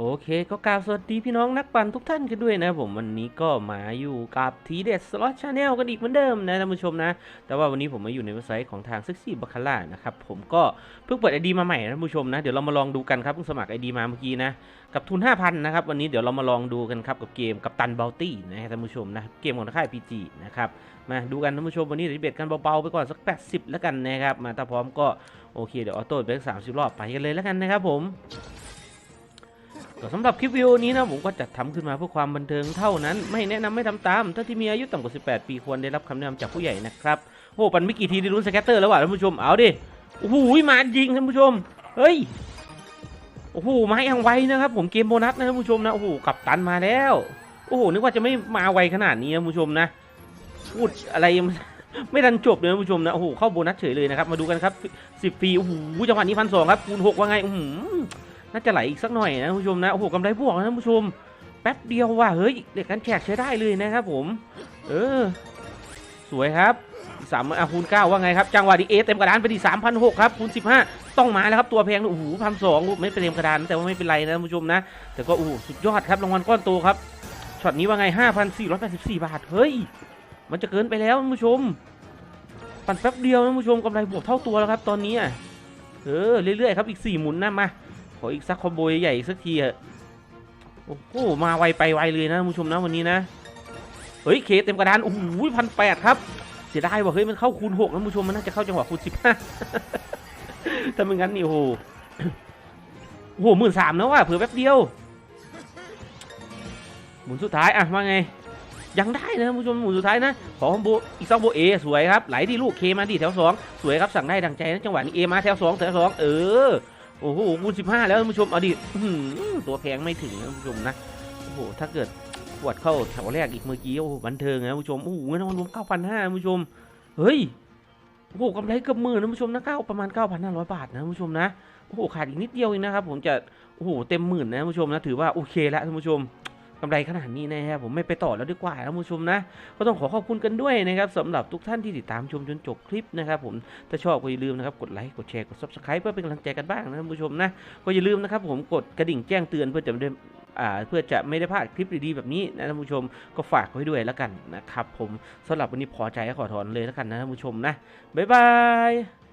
โอเคก็กราบสวัสดีพี่น้องนักปั่นทุกท่านกันด้วยนะผมวันนี้ก็มาอยู่กับทีเด็ดสล็อตชาแนลกันอีกเหมือนเดิมนะท่านผู้ชมนะ แต่ว่าวันนี้ผมมาอยู่ในเว็บไซต์ของทาง Sexy b a c a l a นะครับผมก็เพิ่งเปิดไอดีมาใหม่นะท่านผู้ชมนะ เดี๋ยวเรามาลองดูกันครับเพิ่งสมัครไอดีมาเมื่อกี้นะ กับทุน 5,000 นะครับ วันนี้เดี๋ยวเรามาลองดูกันครับกับเกมกับตันเบลตี้นะท่านผู้ชมนะเกมของค่าย PG นะครับมาดูกันท่านผู้ชมวันนี้เดี๋ยวเบ็ดกันเบาๆไปก่อนสัก 80 แล้วกันนะครับมาถ้าพร้อมก็โอเคเดี๋ยวออโต้เบรก30รอบไปกันเลยแล้วกันนะครับผม ก็สำหรับคลิปวิดีโอนี้นะผมก็จัดทำขึ้นมาเพื่อความบันเทิงเท่านั้น ไม่แนะนำไม่ทำตาม ถ้าที่มีอายุต่ำกว่า 18 ปีควรได้รับคำแนะนำจากผู้ใหญ่นะครับโอ้ปันไม่กี่ทีได้ลุ้นสแกตเตอร์แล้วว่ะท่านผู้ชมเอาดิโอ้โหมาจริงท่านผู้ชม เฮ้ยโอ้โหมาอย่างไวนะครับผมเกมโบนัสนะท่านผู้ชมนะโอ้โหกับตันมาแล้วโอ้โหนึกว่าจะไม่มาไวขนาดนี้นะท่านผู้ชมนะพูดอะไรไม่ทันจบเลยท่านผู้ชมนะโอ้โหเข้าโบนัสเฉยเลยนะครับมาดูกันครับสิบฟรีโอ้โหจังหวะนี้พันสองครับคูณหกว่าไงอือหือ น่าจะไหลอีกสักหน่อยนะผู้ชมนะโอ้โหกำไรบวกนะผู้ชม แป๊บเดียวว่ะเฮ้ยเด็กกันแขกใช้ได้เลยนะครับผม เออ สวยครับสามอะคูณเก้าว่าไงครับ จังหวะดีเอเต็มกระดานไปดีสามพันหกครับคูณสิบห้าต้องมาแล้วครับตัวแพงโอ้โหพันสองไม่เป็นเต็มกระดานแต่ว่าไม่เป็นไรนะผู้ชมนะแต่ก็โอ้โหสุดยอดครับรางวัลก้อนโตครับช็อตนี้ว่าไงห้าพันสี่ร้อยแปดสิบสี่บาทเฮ้ยมันจะเกินไปแล้วผู้ชม ปั่นแป๊บเดียวท่านผู้ชมกำไรบวกเท่าตัวแล้วครับตอนนี้เออเรื่อยๆครับอีกสี่หมุนนะมา ขออีกสักคอมโบใหญ่อีกสักทีเถอะโอ้โหมาไวไปไวเลยนะผู้ชมนะวันนี้นะเฮ้ยเคเต็มกระดานโอ้โหพันแปดครับ เสียดายว่ะเฮ้ยมันเข้าคูณหกท่านผู้ชมมันน่าจะเข้าจังหวะคูณสิบห้าถ้าไม่งั้นนี่โอ้โหโอ้โหหมื่นสามแล้วว่ะเผื่อแป๊บเดียวหมุนสุดท้ายอะว่าไง ยังได้นะผู้ชมหมุนสุดท้ายนะขอคอมโบอีกสองโบเอสวยครับไหลที่ลูกเคมาดิแถวสองสวยครับสั่งได้ดังใจนะจังหวะนี้เอมาแถวสองแถวสองเออ โอ้โหคูณสิบห้าแล้วท่านผู้ชมเอาดิอื้อหือตัวแพงไม่ถึงนะท่านผู้ชมนะโอ้โหถ้าเกิดขวดเข้าแถวแรกอีกเมื่อกี้โอ้โหบันเทิงนะท่านผู้ชมโอ้โหเงินรางวัลรวมเก้าพันห้าท่านผู้ชมเฮ้ยโอ้โหกำไรเกือบหมื่นนะท่านผู้ชมนะเก้าประมาณเก้าพันห้าร้อยบาทนะท่านผู้ชมนะโอ้โหขาดอีกนิดเดียวเองนะครับผมจะโอ้โหเต็มหมื่นนะท่านผู้ชมนะถือว่าโอเคแล้วท่านผู้ชม กำไรขนาดนี้นะครับผมไม่ไปต่อแล้วดีกว่าท่านผู้ชมนะ ก็ต้องขอขอบคุณกันด้วยนะครับสำหรับทุกท่านที่ติดตามชมจนจบคลิปนะครับผมถ้าชอบก็อย่าลืมนะครับกดไลค์กดแชร์กด subscribe เพื่อเป็นกำลังใจกันบ้างนะท่านผู้ชมนะก็อย่าลืมนะครับผมกดกระดิ่งแจ้งเตือนเพื่อจะไม่ได้อ่าเพื่อจะไม่ได้พลาดคลิปดีๆแบบนี้นะท่านผู้ชมก็ฝากไว้ด้วยแล้วกันนะครับผมสำหรับวันนี้พอใจก็ขอถอนเลยแล้วกันนะท่านผู้ชมนะบ๊ายบาย